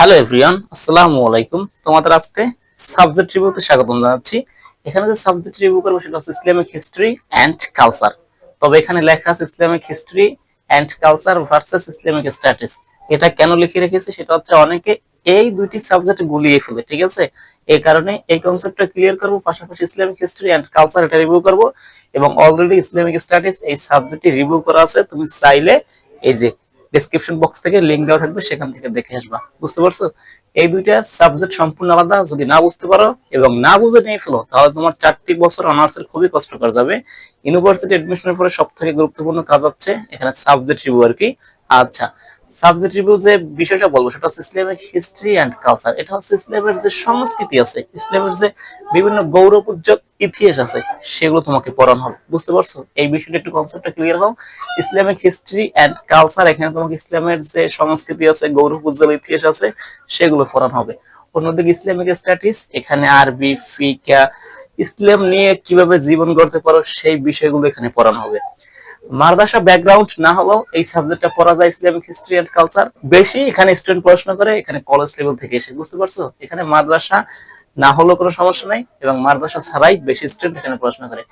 Hello everyone আসসালামু আলাইকুম তোমাদের আজকে সাবজেক্ট রিভিউতে স্বাগতম জানাচ্ছি। এখানে যে সাবজেক্ট রিভিউ করব সেটা হচ্ছে ইসলামিক হিস্ট্রি অ্যান্ড কালচার তবে এখানে লেখা আছে Islamic history and culture versus Islamic studies এটা কেন লিখে রেখেছি সেটা হচ্ছে অনেকে এই দুইটি সাবজেক্ট গুলিয়ে ফেলে, ঠিক আছে? এই কারণে এই কনসেপ্টটা ক্লিয়ার করব, পাশাপাশি ইসলামিক হিস্ট্রি অ্যান্ড কালচার এটা রিভিউ করব। এবং অলরেডি ইসলামিক স্ট্যাটিস এই সাবজেক্টটি রিভিউ করা আছে, তুমি চাইলে এই যে ডেসক্রিপশন বক্স থেকে লিংক দেওয়া থাকবে, সেখান থেকে দেখে আসবা। বুঝতে পারছ? এই দুইটা সাবজেক্ট সম্পূর্ণ আলাদা। যদি না বুঝতে পারো এবং না বুঝে নিয়ে ফেলো, তাহলে তোমার চারটি বছর অনার্সের খুবই কষ্টকর যাবে। ইউনিভার্সিটি এডমিশনের পরে সব থেকে গুরুত্বপূর্ণ কাজ হচ্ছে এখানে সাবজেক্ট রিভিউ আর কি। আচ্ছা সাবজেক্ট রিভিউ যে বিষয়টা বলব, সেটা হচ্ছে হিস্ট্রি অ্যান্ড কালচার এটা হচ্ছে ইসলামের যে সংস্কৃতি আছে ইসলামের যে বিভিন্ন ইতিহাস আছে, সেগুলো তোমাকে পড়ানো হবে। বুঝতে পারছ? এই বিষয়টা একটু কনসেপ্টটা clear Islamic history and culture এখানে তোমাকে ইসলামের যে সংস্কৃতি আছে গৌরব উজ্জ্বল ইতিহাস আছে, সেগুলো পড়ানো হবে। অন্যদিকে ইসলামিক স্ট্যাটিস এখানে আরবি, ফিকা, ইসলাম নিয়ে কীভাবে জীবন গড়তে পারো, সেই বিষয়গুলো এখানে পড়ানো হবে। মাদ্রাসা ব্যাকগ্রাউন্ড না হলেও এই সাবজেক্টটা পড়া যায় ইসলামিক হিস্ট্রি এন্ড কালচার বেশি এখানে স্টুডেন্ট পড়াশোনা করে, এখানে কলেজ লেভেল থেকে এসে, বুঝতে পারছ? এখানে মাদ্রাসা না হলেও কোনো সমস্যা নাই, এবং মাদ্রাসা ছাড়াই বেশি স্টুডেন্ট এখানে পড়াশোনা করে।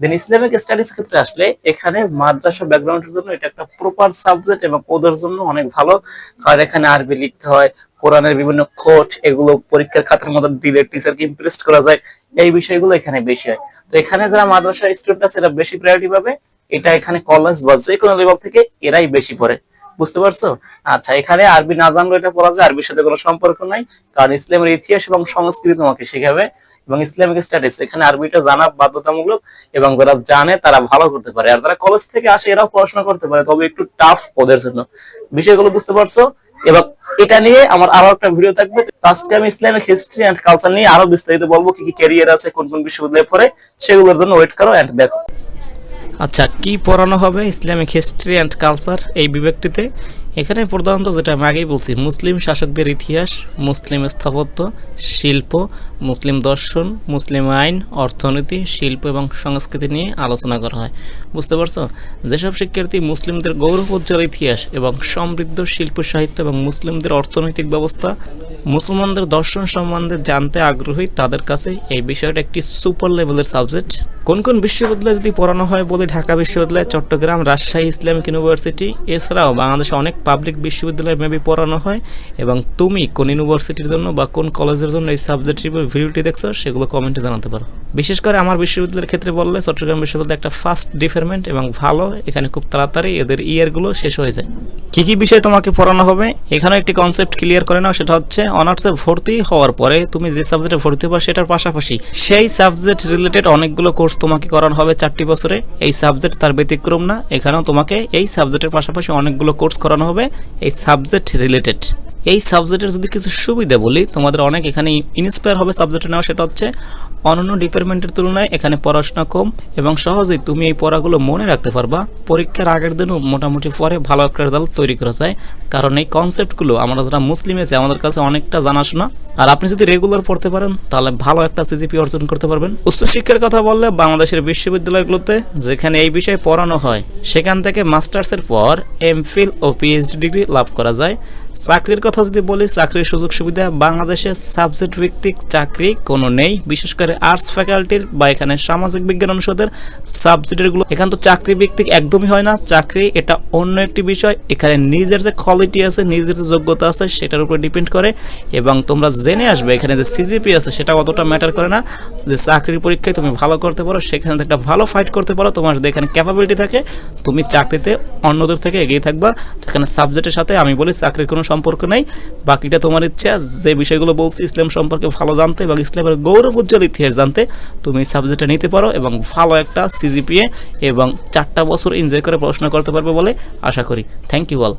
দেন ইসলামিক স্টাডিজ ক্ষেত্রে আসলে এখানে মাদ্রাসা ব্যাকগ্রাউন্ডের জন্য এটা একটা প্রপার সাবজেক্ট এবং ওদের জন্য অনেক ভালো। কারণ এখানে আরবি লিখতে হয়, কোরআনের বিভিন্ন খোঁজ এগুলো পরীক্ষার খাতার মধ্যে দিলে টিচারকে ইমপ্রেস করা যায়। এই বিষয়গুলো এখানে বেশি হয়। তো এখানে যারা মাদ্রাসা স্টুডেন্ট আছে, এরা বেশি প্রায়োরিটি পাবে। এটা এখানে কলেজ বা যে কোনো লেভেল থেকে এরাই বেশি পড়ে। বুঝতে পারছ? আচ্ছা এখানে আরবি না জানলে এটা পড়া যায়, আরবির সাথে কোনো সম্পর্ক নাই, কারণ ইসলামের ইতিহাস এবং সংস্কৃতি তোমাকে শেখাবে এবং ইসলামিক স্ট্যাটাস এখানে আরবিটা জানা বাধ্যতামূলক এবং যারা জানে তারা ভালো করতে পারে। আর যারা কলেজ থেকে আসে, এরাও পড়াশোনা করতে পারে, তবে একটু টাফ ওদের জন্য। বিষয়গুলো বুঝতে পারছ? এবং এটা নিয়ে আমার আরও একটা ভিডিও থাকবে। আজকে আমি ইসলামিক হিস্ট্রি এন্ড কালচার নিয়ে আরও বিস্তারিত বলব, কি কি ক্যারিয়ার আছে, কোন কোন বিশ্ববিদ্যালয়ে পড়ে, সেগুলোর জন্য ওয়েট করো এন্ড দেখো। আচ্ছা কি পড়ানো হবে ইসলামিক হিস্ট্রি অ্যান্ড কালচার এই বিভাগটিতে এখানে প্রধানত যেটা আমি আগেই বলছি, মুসলিম শাসকদের ইতিহাস, মুসলিম স্থাপত্য, শিল্প, মুসলিম দর্শন, মুসলিম আইন, অর্থনীতি, শিল্প এবং সংস্কৃতি নিয়ে আলোচনা করা হয়। বুঝতে পারছ? যেসব শিক্ষার্থী মুসলিমদের গৌরব উজ্জ্বল ইতিহাস এবং সমৃদ্ধ শিল্প, সাহিত্য এবং মুসলিমদের অর্থনৈতিক ব্যবস্থা, মুসলমানদের দর্শন সম্বন্ধে জানতে আগ্রহী তাদের কাছে এই বিষয়টা একটি সুপার লেভেলের সাবজেক্ট। কোন কোন বিশ্ববিদ্যালয়ে যদি পড়ানো হয় বলে, ঢাকা বিশ্ববিদ্যালয়, চট্টগ্রাম, রাজশাহী, ইসলামিক ইউনিভার্সিটি, এছাড়াও বাংলাদেশে অনেক পাবলিক বিশ্ববিদ্যালয়ে মেবি পড়ানো হয়, এবং তুমি কোন ইউনিভার্সিটির জন্য বা কোন কলেজের জন্য এই সাবজেক্ট ভিডিওটি দেখছ, সেগুলো কমেন্টে জানাতে পারো। বিশেষ করে আমার বিশ্ববিদ্যালয়ের ক্ষেত্রে বললে, চট্টগ্রাম বিশ্ববিদ্যালয় একটা ফার্স্ট ডিপার্টমেন্ট এবং ভালো, এখানে খুব তাড়াতাড়ি এদের ইয়ারগুলো শেষ হয়ে যায়। কি কি বিষয় তোমাকে পড়ানো হবে? এখানে একটি কনসেপ্ট ক্লিয়ার করে নাও, সেটা হচ্ছে অনার্সে ভর্তি হওয়ার পরে তুমি যে সাবজেক্টে ভর্তি হবা, সেটার পাশাপাশি সেই সাবজেক্ট রিলেটেড অনেকগুলো কোর্স তোমাকে করানো হবে চারটি বছরে। এই সাবজেক্ট তার ব্যতিক্রম না, এখানেও তোমাকে এই সাবজেক্টের পাশাপাশি অনেকগুলো কোর্স করানো হবে, এই সাবজেক্ট রিলেটেড এই সাবজেক্টের যদি কিছু সুবিধা বলি, তোমাদের অনেক এখানে ইন্সপায়ার হবে সাবজেক্টে নেওয়া, সেটা হচ্ছে অন্যান্য ডিপার্টমেন্টের তুলনায় এখানে পড়াশোনা কম এবং সহজেই তুমি এই পড়াগুলো মনে রাখতে পারবা। পরীক্ষার আগের দিনও মোটামুটি পরে ভালো একটা রেজাল্ট তৈরি করা যায় কারণ এই কনসেপ্টগুলো আমরা যারা মুসলিম আছে, আমাদের কাছে অনেকটা জানাশোনা। আর আপনি যদি রেগুলার পড়তে পারেন, তাহলে ভালো একটা সিজিপি অর্জন করতে পারবেন। উচ্চশিক্ষার কথা বললে, বাংলাদেশের বিশ্ববিদ্যালয়গুলোতে যেখানে এই বিষয়ে পড়ানো হয়, সেখান থেকে মাস্টার্সের পর এমফিল ও পিএইচডি ডিগ্রি লাভ করা যায়। চাকরির কথা যদি বলি, চাকরির সুযোগ সুবিধা বাংলাদেশে সাবজেক্ট ভিত্তিক চাকরি কোনো নেই। বিশেষ করে আর্টস ফ্যাকাল্টির বা এখানে সামাজিক বিজ্ঞান অনুষদের সাবজেক্টেরগুলো এখানে তো চাকরি ভিত্তিক একদমই হয় না। চাকরি এটা অন্য একটি বিষয়। এখানে নিজের যে কোয়ালিটি আছে, নিজের যে যোগ্যতা আছে, সেটার উপর ডিপেন্ড করে। এবং তোমরা জেনে আসবে, এখানে যে সিজিপি আছে, সেটা অতটা ম্যাটার করে না। যে চাকরির পরীক্ষায় তুমি ভালো করতে পারো, সেখানে একটা ভালো ফাইট করতে পারো। তোমার যদি এখানে ক্যাপাবিলিটি থাকে, তুমি চাকরিতে অন্যদের থেকে এগিয়ে থাকবা। এখানে সাবজেক্টের সাথে আমি বলি, চাকরির কোনো সম্পর্ক নেই। বাকিটা তোমার ইচ্ছা, যে বিষয়গুলো বলছি ইসলাম সম্পর্কে ভালো জানতে এবং ইসলামের গৌরব উজ্জ্বল ইতিহাস জানতে, তুমি এই সাবজেক্টটা নিতে পারো এবং ভালো একটা সিজিপিএ এবং চারটা বছর এনজয় করে পড়াশোনা করতে পারবে বলে আশা করি। Thank you all